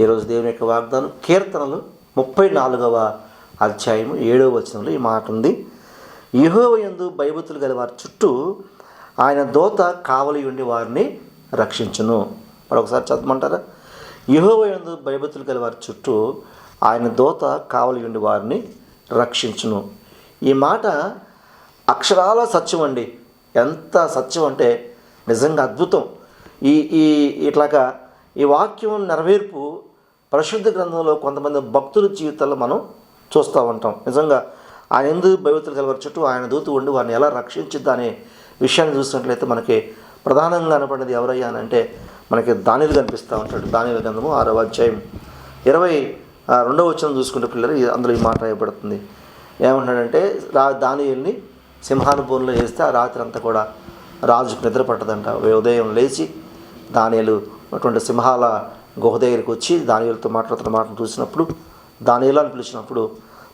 ఈరోజు దేవుని యొక్క వాగ్దానం కీర్తనలు ముప్పై నాలుగవ అధ్యాయము ఏడవ వచనంలో ఈ మాట ఉంది. యహోవయందు యందు గల వారి చుట్టూ ఆయన దోత కావలి ఉండి వారిని రక్షించును. మరొకసారి చదవమంటారా? యహోవయందు యందు గల వారి చుట్టూ ఆయన దోత కావలి ఉండి వారిని రక్షించును. ఈ మాట అక్షరాల సత్యం అండి. ఎంత సత్యం అంటే నిజంగా అద్భుతం. ఈ ఈ ఇట్లాగా ఈ వాక్యం నెరవేర్పు పరిశుద్ధ గ్రంథంలో కొంతమంది భక్తుల జీవితాల్లో మనం చూస్తూ ఉంటాం. నిజంగా ఆయన ఎందుకు భవితలు కలవారి ఆయన దూతు ఉండి వారిని ఎలా రక్షించిద్దనే విషయాన్ని చూసినట్లయితే మనకి ప్రధానంగా కనపడినది ఎవరయ్యా అని అంటే మనకి దానిలు కనిపిస్తూ ఉంటాడు. దానిల గ్రంథము ఆరవ అధ్యాయం. ఇరవై ఆ, రెండవ వచ్చిన చూసుకుంటే పిల్లలు అందులో ఈ మాట రాయబడుతుంది. ఏమంటున్నాడంటే రా దానియల్ని సింహానుభూమిలో వేస్తే ఆ రాత్రి అంతా కూడా రాజుకు నిద్ర పట్టదంట. ఉదయం లేచి దానిలు అటువంటి సింహాల గుహ దగ్గరికి వచ్చి దానియులతో మాట్లాడుతున్న మాటను చూసినప్పుడు దానియలు అని పిలిచినప్పుడు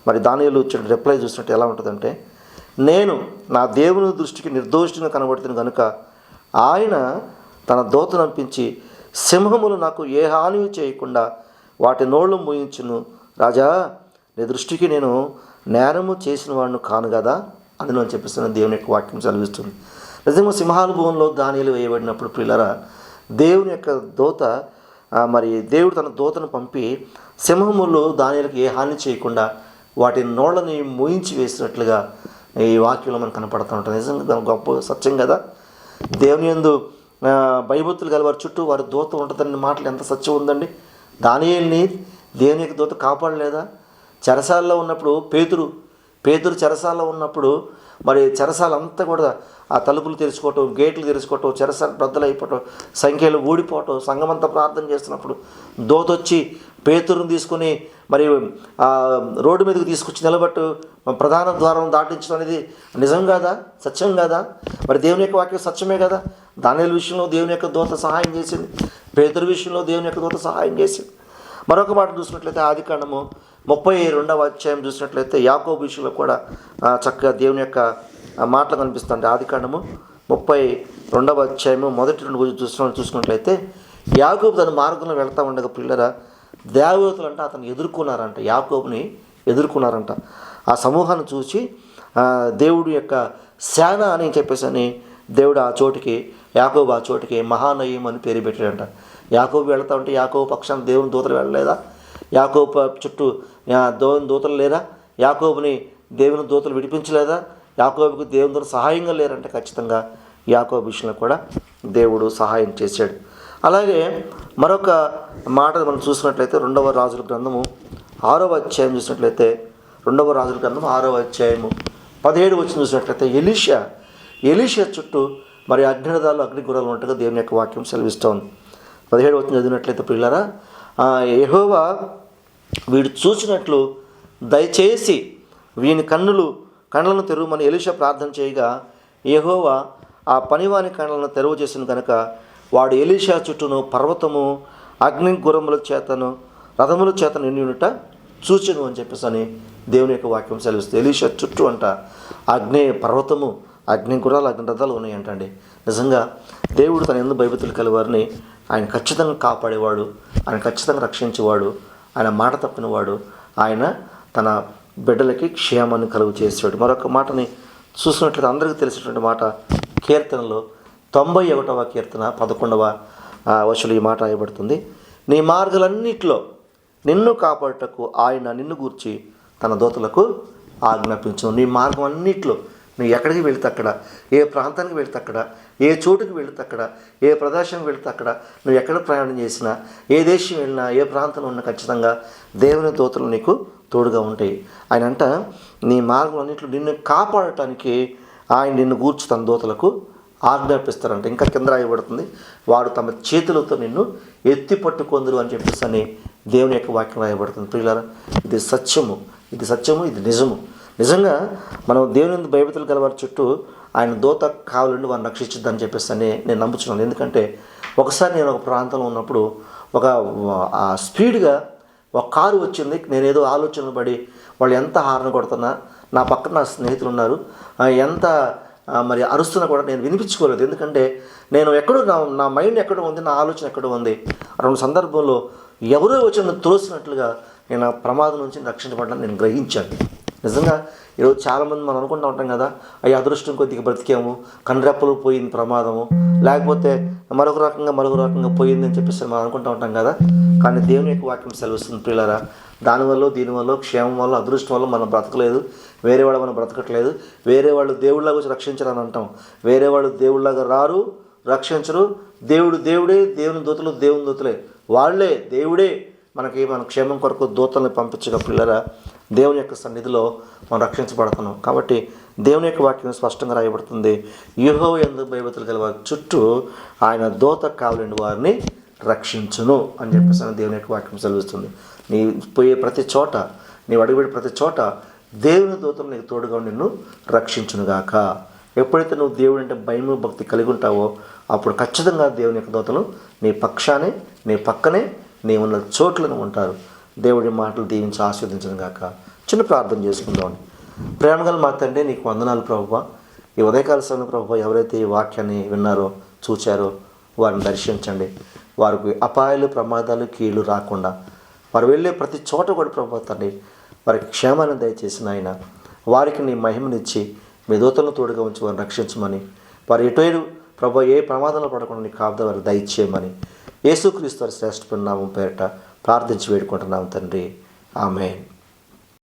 మరి దానియులు వచ్చిన రిప్లై చూసినట్టు ఎలా ఉంటుందంటే నేను నా దేవుని దృష్టికి నిర్దోషిగా కనబడుతుంది కనుక ఆయన తన దోతను పంపించి సింహములు నాకు ఏ హాని చేయకుండా వాటి నోళ్ళు మూయించును. రాజా నీ దృష్టికి నేను నేరము చేసిన వాడిని కాను కదా? అని నేను చెప్పిస్తున్న దేవుని యొక్క వాక్యం చదివిస్తుంది. నిజంగా సింహానుభవంలో దానిలు వేయబడినప్పుడు పిల్లరా దేవుని యొక్క దోత మరి దేవుడు తన దోతను పంపి సింహములు దానిలకు ఏ హాని చేయకుండా వాటి నోళ్ళని మూయించి వేసినట్లుగా ఈ వాక్యంలో మనకు కనపడుతూ ఉంటుంది. నిజంగా గొప్ప సత్యం కదా? దేవుని యందు ఆ, భయభక్తులు గల వారి చుట్టూ వారి దూత ఉంటుందన్న మాటలు ఎంత సత్యం ఉందండి? దానియల్ని దేవుని యొక్క దూత కాపాడలేదా? చెరసాలలో ఉన్నప్పుడు పేతురు పేతురు చెరసాలలో ఉన్నప్పుడు మరి చెరసాల అంతా కూడా ఆ తలుపులు తెరుచుకోవటం గేట్లు తెరుచుకోవటం చెరసాల బద్దలైపోవటం సంఖ్యలు ఊడిపోవటం సంఘమంతా ప్రార్థన చేస్తున్నప్పుడు దోతొచ్చి పేతురుని తీసుకొని మరి రోడ్డు మీదకి తీసుకొచ్చి నిలబట్టు ప్రధాన ద్వారం దాటించడం అనేది నిజం కాదా? సత్యం కాదా? మరి దేవుని యొక్క వాక్యం సత్యమే కదా? దానిల విషయంలో దేవుని యొక్క దోత సహాయం చేసింది. పేతురు విషయంలో దేవుని యొక్క దోత సహాయం చేసింది. మరొక మాట చూసినట్లయితే ఆది కాండము ముప్పై రెండవ అధ్యాయం చూసినట్లయితే యాకోబు విషయంలో కూడా చక్కగా దేవుని యొక్క మాటలు కనిపిస్తుంది. ఆది కాండము ముప్పై రెండవ అధ్యాయము మొదటి రెండు గురించి చూసిన చూసుకున్నట్లయితే యాకోబు తన మార్గంలో వెళ్తా ఉండగా పిల్లర దేవతలు అంటే అతను ఎదుర్కొన్నారంట. యాకోబుని ఎదుర్కొన్నారంట. ఆ సమూహాన్ని చూసి దేవుడు దేవుడి యొక్క శాన అని చెప్పేసి అని దేవుడు ఆ చోటికి యాకోబు ఆ చోటికి మహానయం అని పేరు పెట్టాడంట. యాకోబు వెళ్తా ఉంటే యాకోబు పక్షాన దేవుని దూతలు వెళ్ళలేదా? యాకోబు చుట్టూ ఆ, దేవుని దూతలు లేరా? యాకోబుని దేవుని దూతలు విడిపించలేదా? యాకోబుకి దేవుని దూతలు సహాయంగా లేరంటే ఖచ్చితంగా యాకోబు విషయంలో కూడా దేవుడు సహాయం చేశాడు. అలాగే మరొక మాట మనం చూసినట్లయితే రెండవ రాజుల గ్రంథము ఆరవ అధ్యాయం చూసినట్లయితే రెండవ రాజుల గ్రంథం ఆరవ అధ్యాయము పదిహేడు వచ్చిన చూసినట్లయితే ఎలీషా ఎలీషా చుట్టూ మరి అగ్నిదాలు అగ్నిగురాలు ఉన్నట్టుగా దేవుని యొక్క వాక్యం సెలవిస్తోంది. పదిహేడు వచ్చిన చదివినట్లయితే పిల్లరా యహోవా వీడు చూసినట్లు దయచేసి వీని కన్నులు కళ్ళను తెరవమని ఎలిష ప్రార్థన చేయగా యహోవా ఆ పనివాని కళ్ళను తెరవ చేసిన కనుక వాడు ఎలీషా చుట్టూను పర్వతము అగ్ని గురముల చేతను రథముల చేత నిండినట చూచను అని చెప్పేసి అని దేవుని యొక్క వాక్యం సెలవిస్తుంది. ఎలీషా చుట్టూ అంట అగ్ని పర్వతము అగ్ని గురాలు అగ్ని రథాలు ఉన్నాయంటండి. నిజంగా దేవుడు తన ఎందు భయభతులు కలివారిని ఆయన ఖచ్చితంగా కాపాడేవాడు ఆయన ఖచ్చితంగా రక్షించేవాడు ఆయన మాట తప్పినవాడు. ఆయన తన బిడ్డలకి క్షేమాన్ని కలుగు చేసాడు మరొక మాటని చూసినట్లయితే అందరికీ తెలిసినటువంటి మాట కీర్తనలో తొంభై ఒకటవ కీర్తన పదకొండవ వశులు ఈ మాట రాయబడుతుంది. నీ మార్గాలన్నింటిలో నిన్ను కాపాడుటకు ఆయన నిన్ను గూర్చి తన దోతలకు ఆజ్ఞాపించు నీ మార్గం అన్నిట్లో నువ్వు ఎక్కడికి వెళితే అక్కడ? ఏ ప్రాంతానికి వెళితే అక్కడ? ఏ చోటుకి వెళితే అక్కడ? ఏ ప్రదేశం వెళితే అక్కడ? నువ్వు ఎక్కడ ప్రయాణం చేసినా ఏ దేశం వెళ్ళినా ఏ ప్రాంతంలో ఉన్నా ఖచ్చితంగా దేవుని దోతలు నీకు తోడుగా ఉంటాయి. ఆయన అంట నీ మార్గం అన్నింటిలో నిన్ను కాపాడటానికి ఆయన నిన్ను గూర్చి తన దోతలకు ఆజ్ఞాపిస్తారంట. ఇంకా కింద రాయబడుతుంది వాడు తమ చేతులతో నిన్ను ఎత్తి పట్టుకొందరు అని చెప్పేసి అని దేవుని యొక్క వాక్యం రాయబడుతుంది. ప్రియులారా ఇది సత్యము. ఇది సత్యము ఇది నిజము. నిజంగా మనం దేవుని భయభతులు గలవారి చుట్టూ ఆయన దోత కావాలండి వారిని రక్షించుద్దని చెప్పేసి అని నేను నమ్ముతున్నాను ఎందుకంటే ఒకసారి నేను ఒక ప్రాంతంలో ఉన్నప్పుడు ఒక స్పీడ్గా ఒక కారు వచ్చింది. నేను ఏదో ఆలోచన పడి వాళ్ళు ఎంత హార్న్ కొడుతున్నా నా పక్కన నా స్నేహితులు ఉన్నారు. ఎంత మరి అరుస్తున్నా కూడా నేను వినిపించుకోలేదు. ఎందుకంటే నేను ఎక్కడో నా నా మైండ్ ఎక్కడో ఉంది నా ఆలోచన ఎక్కడో ఉంది. రెండు సందర్భంలో ఎవరో వచ్చి నన్ను తోసినట్లుగా నేను ప్రమాదం నుంచి రక్షించబడ్డాను నేను గ్రహించాను. నిజంగా ఈరోజు చాలామంది మనం అనుకుంటూ ఉంటాం కదా అయ్యి అదృష్టం కొద్దిగా బ్రతికాము కండ్రెప్పలు పోయింది ప్రమాదము లేకపోతే మరొక రకంగా మరొక రకంగా పోయింది అని చెప్పేసి మనం అనుకుంటూ ఉంటాం కదా. కానీ దేవుని యొక్క వాక్యం సెలవుస్తుంది పిల్లరా దానివల్ల దీనివల్ల క్షేమం వల్ల అదృష్టం వల్ల మనం బ్రతకలేదు వేరే వాళ్ళు మనం బ్రతకట్లేదు వేరే వాళ్ళు దేవుళ్ళగా వచ్చి రక్షించరని అంటాం. వేరే వాళ్ళు దేవుళ్ళగా రారు రక్షించరు దేవుడు దేవుడే దేవుని దూతలు దేవుని దూతలే. వాళ్ళే దేవుడే మనకి మన క్షేమం కొరకు దూతల్ని పంపించగా పిల్లరా దేవుని యొక్క సన్నిధిలో మనం రక్షించబడుతున్నాం. కాబట్టి దేవుని యొక్క వాక్యం స్పష్టంగా రాయబడుతుంది. యుహో ఎందు భయభతులు గల వారి చుట్టూ ఆయన దూత కావలేని వారిని రక్షించును అని చెప్పేసి దేవుని యొక్క వాక్యం చదివిస్తుంది నీ పోయే ప్రతి చోట నీవు అడుగుపెట్టే ప్రతి చోట దేవుని దూతలు నీకు తోడుగా నిన్ను రక్షించునుగాక ఎప్పుడైతే నువ్వు దేవుడు అంటే భయము భక్తి కలిగి ఉంటావో అప్పుడు ఖచ్చితంగా దేవుని యొక్క దూతలు నీ పక్షాన్ని నీ పక్కనే నీ ఉన్న చోట్లను ఉంటారు. దేవుడి మాటలు దీవించి ఆస్వాదించను గాక. చిన్న ప్రార్థన చేసుకుందాం. ప్రేమగల మా తండ్రి నీకు వందనాలు ప్రభువ. ఈ ఉదయకాల సమయం ప్రభు ఎవరైతే ఈ వాక్యాన్ని విన్నారో చూచారో వారిని దర్శించండి. వారికి అపాయాలు ప్రమాదాలు కీళ్ళు రాకుండా. వారు వెళ్ళే ప్రతి చోట కూడా ప్రభు తండ్రి వారికి క్షేమాన్ని దయచేసిన ఆయన. వారికి నీ మహిమనిచ్చి మీ దూతలను తోడుగా ఉంచి వారిని రక్షించమని. వారు ఎటు ప్రభు ఏ ప్రమాదంలో పడకుండా నీ కాపుదా వారికి దయచేయమని. యేసుక్రీస్తు వారి శ్రేష్ఠ పేరిట ప్రార్థించి వేడుకుంటున్నాం తండ్రి. ఆమె